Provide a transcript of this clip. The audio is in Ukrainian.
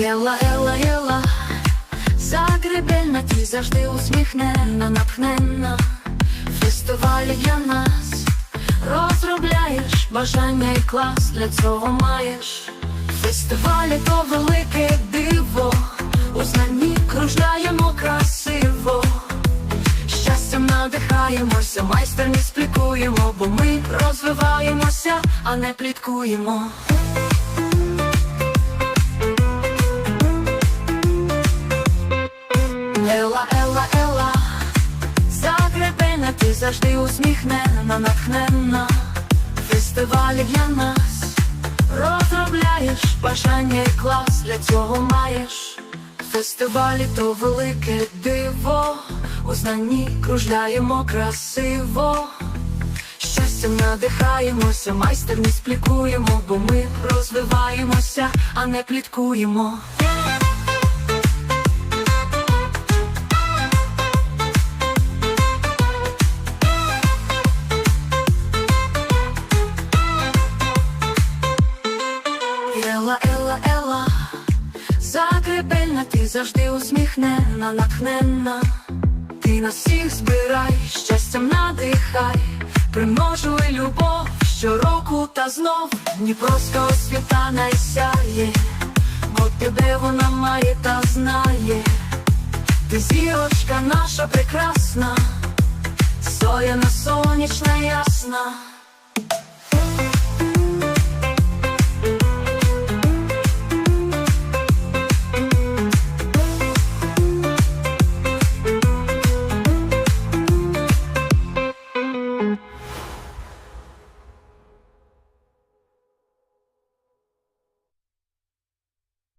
Єла, ела, єла, Загребельна, ти завжди усміхнена, напхнена. Фестивалі для нас розробляєш бажання і клас для цього маєш. Фестивалі то велике диво, у знанні кружляємо красиво. Щастям надихаємося, майстерність плікуємо, бо ми розвиваємося, а не пліткуємо. Ела, ела, ела, Загребена, ти завжди усміхнена, натхненна. Фестивалі для нас розробляєш бажання і клас для цього маєш. Фестивалі то велике диво, у знанні кружляємо красиво. Щастям надихаємося, майстерність плікуємо, бо ми розвиваємося, а не пліткуємо. Ела, ела, ела, Загребельна, ти завжди усміхнена, натхненна. Ти нас всіх збирай, щастям надихай, примножуй любов щороку та знов Дніпровська освіта найсяє, бо тебе вона має та знає. Ти зірочка наша прекрасна, сояна сонячна ясна.